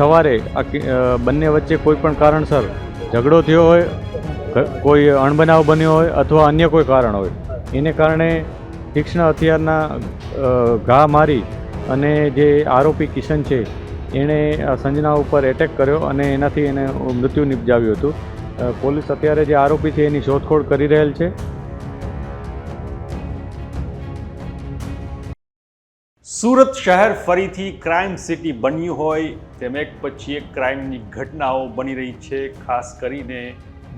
સવારે આ બંને વચ્ચે કોઈ પણ કારણસર ઝઘડો થયો હોય કોઈ અણબનાવ બન્યો હોય અથવા અન્ય કોઈ કારણ હોય, એને કારણે તીક્ષ્ણ હથિયારના ઘા મારી અને જે આરોપી કિશન છે, એણે સંજના ઉપર એટેક કર્યો અને એનાથી એને મૃત્યુ નિપજાવ્યું હતું. પોલીસ અત્યારે જે આરોપી છે એની શોધખોળ કરી રહેલ છે. સુરત શહેર ફરીથી ક્રાઇમ સિટી બન્યું હોય તેમ એક પછી એક ક્રાઇમની ઘટનાઓ બની રહી છે. ખાસ કરીને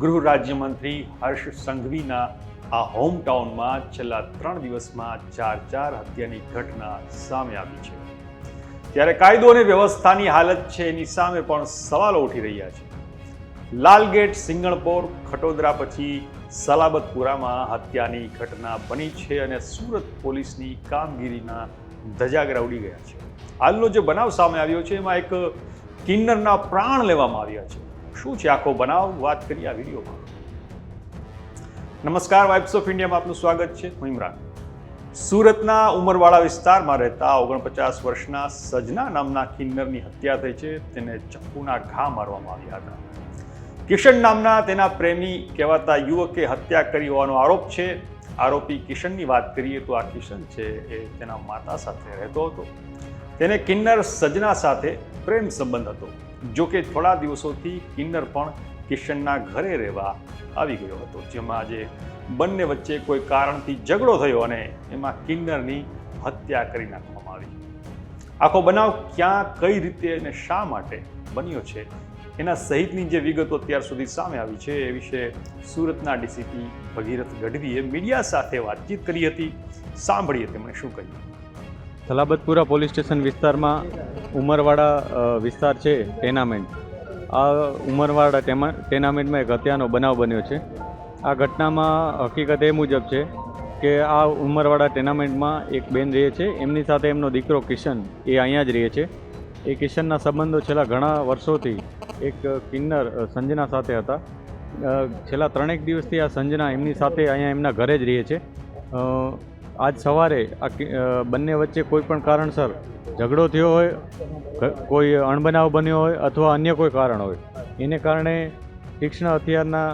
ગૃહ રાજ્યમંત્રી હર્ષ સંઘવીના આ હોમ ટાઉનમાં છેલ્લા ત્રણ દિવસમાં ચાર ચાર હત્યાની ઘટના સામે આવી છે. ત્યારે કાયદો અને વ્યવસ્થાની હાલત છે એની સામે પણ સવાલો ઉઠી રહ્યા છે. લાલગેટ, સિંગણપોર, ખટોદરા પછી સલાબતપુરામાં હત્યાની ઘટના બની છે અને સુરત પોલીસની કામગીરીના ધજાગરા ઉડી ગયા છે. હાલનો જે બનાવ સામે આવ્યો છે, એમાં એક કિન્નરના પ્રાણ લેવામાં આવ્યા છે. શું છે આખો બનાવ? વાત કરીએ આ વિડીયોમાં. નમસ્કાર વાઇબ્સ ઓફ ઇન્ડિયામાં આપનું સ્વાગત છે. હું ઇમરાન. સુરતના ઉમરવાળા વિસ્તારમાં રહેતા ઓગણપચાસ વર્ષના સજના નામના કિન્નરની હત્યા થઈ છે. તેને ચપ્પુના ઘા મારવામાં આવ્યા હતા. કિશન નામના તેના પ્રેમી કહેવાતા યુવકે હત્યા કરી હોવાનો આરોપ છે. આરોપી કિશનની વાત કરીએ તો આ કિશન છે એ તેના માતા સાથે રહેતો હતો. તેને કિન્નર સજના સાથે પ્રેમ સંબંધ હતો. જો કે થોડા દિવસોથી કિન્નર પણ કિશનના ઘરે રહેવા આવી ગયો હતો. જેમાં આજે બંને વચ્ચે કોઈ કારણથી ઝઘડો થયો અને એમાં કિન્નરની હત્યા કરી નાખવામાં આવી. આખો બનાવ ક્યાં, કઈ રીતે અને શા માટે બન્યો છે એના સહિતની જે વિગતો અત્યાર સુધી સામે આવી છે, એ વિશે સુરતના ડીસીપી ભગીરથ ગઢવીએ મીડિયા સાથે વાતચીત કરી હતી. સાંભળીએ તેમણે શું કહ્યું. સલાબતપુરા પોલીસ સ્ટેશન વિસ્તારમાં ઉમરવાડા વિસ્તાર છે, ટેનામેન્ટ. આ ઉમરવાડા ટેનામેન્ટમાં એક હત્યાનો બનાવ બન્યો છે. આ ઘટનામાં હકીકત એ મુજબ છે કે આ ઉમરવાડા ટેનામેન્ટમાં એક બેન રહે છે. એમની સાથે એમનો દીકરો કિશન એ અહીંયા જ રહે છે. એ કિશનના સંબંધો છેલ્લા ઘણા વર્ષોથી એક કિન્નર સંજના સાથે હતા. છેલ્લા ત્રણેક દિવસથી આ સંજના એમની સાથે અહીંયા એમના ઘરે જ રહે છે. આજ સવારે આ બંને વચ્ચે કોઈ પણ કારણસર ઝઘડો થયો હોય કોઈ અણબનાવ બન્યો હોય અથવા અન્ય કોઈ કારણ હોય. એને કારણે તીક્ષ્ણ હથિયારના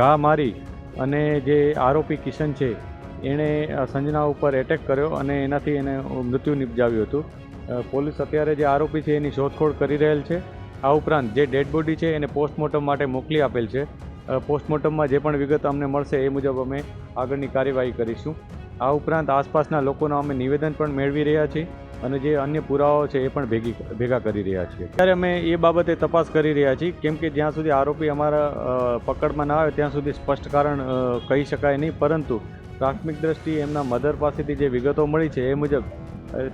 ઘા મારી અને જે આરોપી કિશન છે, એણે સંજના ઉપર એટેક કર્યો અને એનાથી એને મૃત્યુ નિપજાવ્યું હતું. પોલીસ અત્યારે જે આરોપી છે એની શોધખોળ કરી રહેલ છે. આ ઉપરાંત જે ડેડ બોડી છે એને પોસ્ટમોર્ટમ માટે મોકલી આપેલ છે. પોસ્ટમોર્ટમમાં જે પણ વિગત અમને મળશે એ મુજબ અમે આગળની કાર્યવાહી કરીશું. આ ઉપરાંત આસપાસના લોકોના અમે નિવેદન પણ મેળવી રહ્યા છીએ અને જે અન્ય પુરાવાઓ છે એ પણ ભેગી, ભેગા કરી રહ્યા છીએ. ત્યારે અમે એ બાબતે તપાસ કરી રહ્યા છીએ. કેમ કે જ્યાં સુધી આરોપી અમારા પકડમાં ના આવે ત્યાં સુધી સ્પષ્ટ કારણ કહી શકાય નહીં. પરંતુ પ્રાથમિક દ્રષ્ટિએ એમના મધર પાસેથી જે વિગતો મળી છે એ મુજબ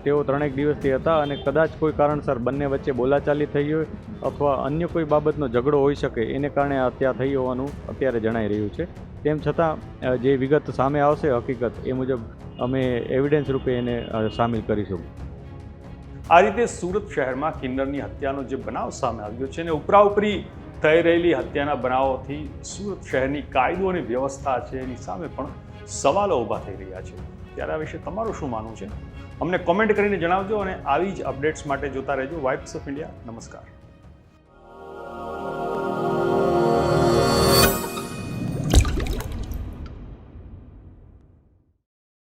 તેઓ ત્રણેક દિવસથી હતા અને કદાચ કોઈ કારણસર બંને વચ્ચે બોલાચાલી થઈ હોય અથવા અન્ય કોઈ બાબતનો ઝઘડો હોઈ શકે, એને કારણે હત્યા થઈ હોવાનું અત્યારે જણાઈ રહ્યું છે. તેમ છતાં જે વિગત સામે આવશે, હકીકત એ મુજબ અમે એવિડન્સ રૂપે એને સામેલ કરીશું. આ રીતે સુરત શહેરમાં કિન્નરની હત્યાનો જે બનાવ સામે આવ્યો છે અને ઉપરાઉપરી થઈ રહેલી હત્યાના બનાવોથી સુરત શહેરની કાયદો અને વ્યવસ્થા છે એની સામે પણ સવાલો ઊભા થઈ રહ્યા છે. ત્યારે આ વિશે તમારું શું માનવું છે? અમને કોમેન્ટ કરીને જણાવજો અને આવી જ અપડેટ્સ માટે જોતા રહેજો વાઇબ્સ ઓફ ઇન્ડિયા નમસ્કાર.